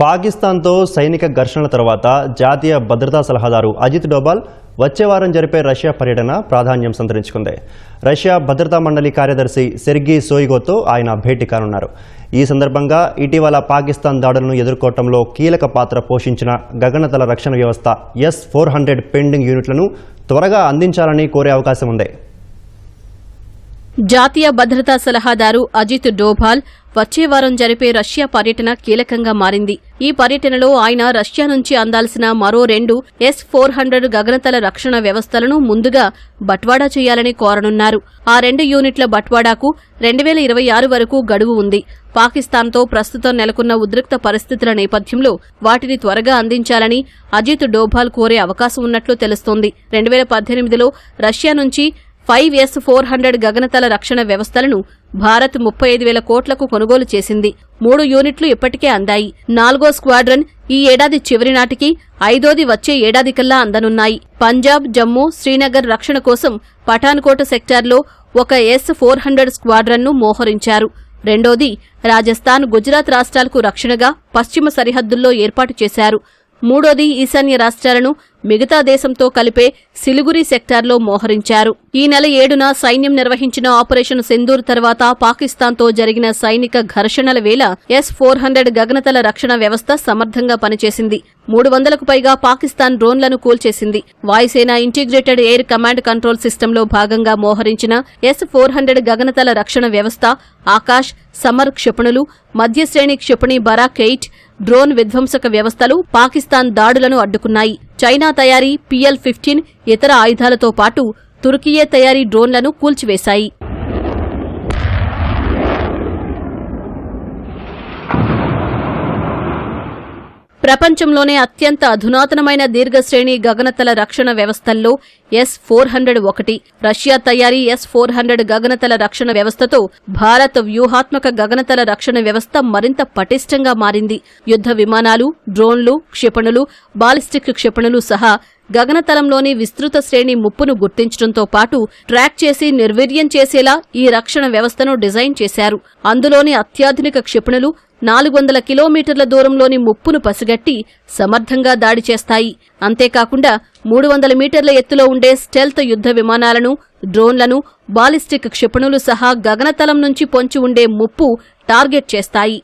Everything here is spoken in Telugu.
పాకిస్తాన్తో సైనిక ఘర్షణల తర్వాత జాతీయ భద్రతా సలహాదారు అజిత్ డోబాల్ వచ్చే వారం జరిపే రష్యా పర్యటన ప్రాధాన్యం సంతరించుకుంది. రష్యా భద్రతా మండలి కార్యదర్శి సెర్గీ సోయిగోతో ఆయన భేటీ కానున్నారు. ఈ సందర్భంగా ఇటీవల పాకిస్తాన్ దాడులను ఎదుర్కోవటంలో కీలక పాత్ర పోషించిన గగనతల రక్షణ వ్యవస్థ ఎస్ ఫోర్ హండ్రెడ్ పెండింగ్ యూనిట్లను త్వరగా అందించాలని కోరే అవకాశం ఉంది. జాతీయ భద్రతా సలహాదారు అజిత్ డోభాల్ వచ్చే వారం జరిపే రష్యా పర్యటన కీలకంగా మారింది. ఈ పర్యటనలో ఆయన రష్యా నుంచి అందాల్సిన మరో రెండు ఎస్ ఫోర్ హండ్రెడ్ గగనతల రక్షణ వ్యవస్థలను ముందుగా బట్వాడా చేయాలని కోరనున్నారు. ఆ రెండు యూనిట్ల బట్వాడాకు రెండు వేల ఇరవై ఆరు వరకు గడువు ఉంది. పాకిస్తాన్తో ప్రస్తుతం నెలకొన్న ఉద్రిక్త పరిస్థితుల నేపథ్యంలో వాటిని త్వరగా అందించాలని అజిత్ డోభాల్ కోరే అవకాశం ఉన్నట్లు తెలుస్తోంది. రెండు వేల పద్దెనిమిదిలో రష్యా నుంచి ఫైవ్ ఎస్ ఫోర్ హండ్రెడ్ గగనతల రక్షణ వ్యవస్థలను భారత్ ముప్పై ఐదు వేల కోట్లకు కొనుగోలు చేసింది. మూడు యూనిట్లు ఇప్పటికే అందాయి. నాలుగో స్క్వాడ్రన్ ఈ ఏడాది చివరి నాటికి ఐదోది వచ్చే ఏడాదికల్లా అందనున్నాయి. పంజాబ్ జమ్మూ శ్రీనగర్ రక్షణ కోసం పఠాన్కోట సెక్టార్లో ఒక ఎస్ ఫోర్ హండ్రెడ్ స్క్వాడ్రన్ను మోహరించారు. రెండోది రాజస్థాన్ గుజరాత్ రాష్ట్రాలకు రక్షణగా పశ్చిమ సరిహద్దుల్లో ఏర్పాటు చేశారు. మూడోది ఈశాన్య రాష్ట్రాలను మిగతా దేశంతో కలిపే సిలిగురి సెక్టార్లో మోహరించారు. ఈ నెల ఏడున సైన్యం నిర్వహించిన ఆపరేషన్ సింధూర్ తర్వాత పాకిస్తాన్తో జరిగిన సైనిక ఘర్షణల వేళ ఎస్ ఫోర్ హండ్రెడ్ గగనతల రక్షణ వ్యవస్థ సమర్థంగా పనిచేసింది. మూడు వందలకు పైగా పాకిస్తాన్ డ్రోన్లను కూల్చేసింది. వాయుసేన ఇంటిగ్రేటెడ్ ఎయిర్ కమాండ్ కంట్రోల్ సిస్టంలో భాగంగా మోహరించిన ఎస్ ఫోర్ హండ్రెడ్ గగనతల రక్షణ వ్యవస్థ ఆకాశ్ సమర్ క్షిపణులు మధ్యశ్రేణి క్షిపణి బరాక్ ఎయిట్ డ్రోన్ విధ్వంసక వ్యవస్థలు పాకిస్తాన్ దాడులను అడ్డుకున్నాయి. చైనా తయారీ పిఎల్ ఫిఫ్టీన్ ఇతర ఆయుధాలతో పాటు తుర్కియే తయారీ డ్రోన్లను కూల్చివేశాయి. ప్రపంచంలోనే అత్యంత అధునాతనమైన దీర్ఘశ్రేణి గగనతల రక్షణ వ్యవస్థల్లో ఎస్ ఫోర్ హండ్రెడ్ ఒకటి. రష్యా తయారీ ఎస్ ఫోర్ హండ్రెడ్ గగనతల రక్షణ వ్యవస్థతో భారత్ వ్యూహాత్మక గగనతల రక్షణ వ్యవస్థ మరింత పటిష్టంగా మారింది. యుద్ధ విమానాలు డ్రోన్లు క్షిపణులు బాలిస్టిక్ క్షిపణులు సహా గగనతలంలోని విస్తృత శ్రేణి ముప్పును గుర్తించడంతో పాటు ట్రాక్ చేసి నిర్వీర్యం చేసేలా ఈ రక్షణ వ్యవస్థను డిజైన్ చేశారు. అందులోని అత్యాధునిక క్షిపణులు నాలుగు వందల కిలోమీటర్ల దూరంలోని ముప్పును పసిగట్టి సమర్థంగా దాడి చేస్తాయి. అంతేకాకుండా మూడు వందల మీటర్ల ఎత్తులో ఉండే స్టెల్త్ యుద్ధ విమానాలను డ్రోన్లను బాలిస్టిక్ క్షిపణులు సహా గగనతలం నుంచి పొంచి ఉండే ముప్పు టార్గెట్ చేస్తాయి.